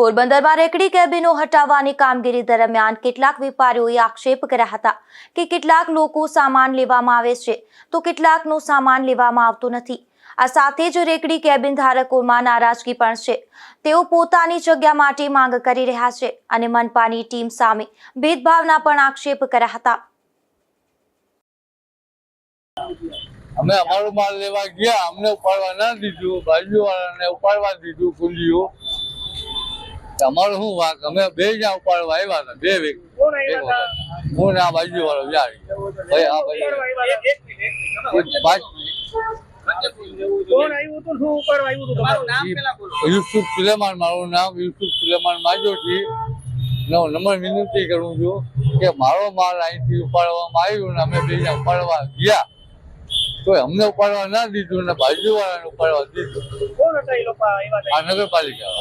પોરબંદરમાં રેકડી કેબિનો હટાવવાની કામગીરી દરમિયાન કેટલાક વેપારીઓએ આક્ષેપ કર્યા હતા કે કેટલાક લોકો સામાન લેવામાં આવે છે તો કેટલાકનો સામાન લેવામાં આવતો નથી. આ સાથે જ રેકડી કેબિન ધારકોમાં નારાજગી પણ છે. તેઓ પોતાની જગ્યા માટે માંગ કરી રહ્યા છે અને મનપાની ટીમ સામે ભેદભાવના પણ આક્ષેપ કર્યા હતા. અમે અમારો માલ લેવા ગયા, અમને ઉપાડવા ના દીધું બાજુ વાળાને ઉપાડવા દીધું કુંડીઓ. અમારો શું વાંક? અમે બે જ્યાં ઉપાડવા આવ્યા હતા બે વખત. હું ને આ બાજુ વાળો વ્યારી ભાઈ આ ભાઈ. યુસુફ સુલેમાન મારું નામ યુસુફ સુલેમાન માજોથી નો નંબર વિનંતી કરું છું કે મારો માલ અહીંથી ઉપાડવામાં આવ્યો ને અમે બે ઉપાડવા ગયા. તો અમને ઉપાડવા ના દીધું ને બાજુ વાળાને ઉપાડવા દીધું. કોણ હતા એ લોકો આ નગરપાલિકા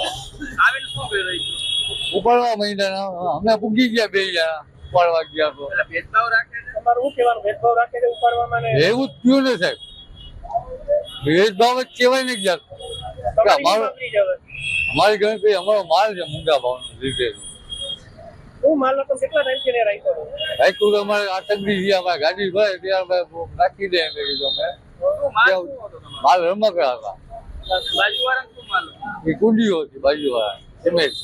ઉપાડવા માંડ્યા અમે પૂગી ગયા બે જણા ઉપાડવા ગયા તો. ભેદભાવ રાખે તમારું શું કહેવાનું? ભેદભાવ રાખે છે ઉપાડવામાં ને? એવું જ થયું ને સાહેબ. ભેદભાવ જ કહેવાય ને ગયા અમારો ગણતરી અમારો માલ છે મૂંગા ભાવનો લીધે હું માલ લોકો કેટલા ટાઈમથી ને રાખ્યો હતો? રાખ્યું તો અમારે આતંકી જે અમારે ગાડી ભાઈ ત્યારે અમે રાખી દે એટલે કીધું અમે. માલ રમકડા હતા. બાજુવાળા શું માલ એ કુંડીઓ હતી બાજુવાળા સિમેન્ટ